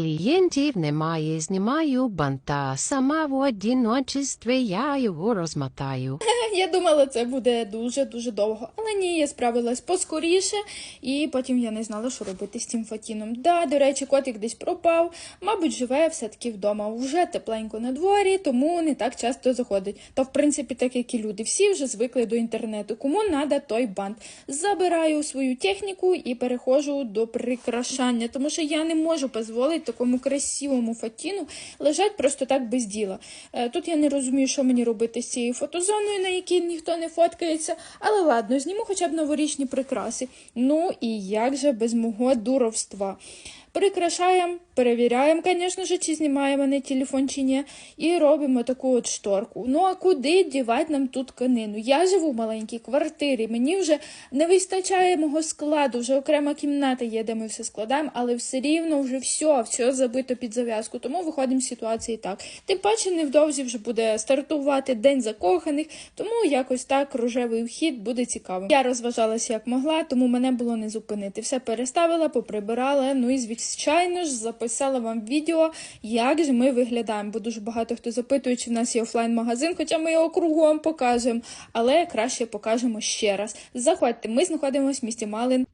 Клієнтів немає, знімаю банта. Сама в одиночестві я його розмотаю. Я думала, це буде дуже-дуже довго. Але ні, я справилась поскоріше, і потім я не знала, що робити з цим фатіном. Да, до речі, котик десь пропав. Мабуть, живе все-таки вдома. Вже тепленько на дворі, тому не так часто заходить. Та, в принципі, так як і люди, всі вже звикли до інтернету. Кому надо той бант. Забираю свою техніку і переходжу до прикрашання, тому що я не можу дозволити такому красивому фатіну лежать просто так без діла. Е, Тут я не розумію, що мені робити з цією фотозоною, на якій ніхто не фоткається. Але ладно, зніму хоча б новорічні прикраси. Ну і як же без мого дуровства. Прикрашаємо, перевіряємо, звісно ж, чи знімає мене телефон чи ні, і робимо таку от шторку. Ну а куди дівати нам тут тканину? Я живу в маленькій квартирі, мені вже не вистачає мого складу, вже окрема кімната є, де ми все складаємо, але все рівно вже все, все забито під зав'язку. Тому виходимо з ситуації так. Тим паче невдовзі вже буде стартувати день закоханих, тому якось так рожевий вхід буде цікавим. Я розважалася як могла, тому мене було не зупинити. Все переставила, поприбирала. Ну і звичайно ж записала вам відео, як же ми виглядаємо. Бо дуже багато хто запитує, чи в нас є офлайн-магазин, хоча ми його кругом покажемо, але краще покажемо ще раз. Заходьте, ми знаходимося в місті Малин.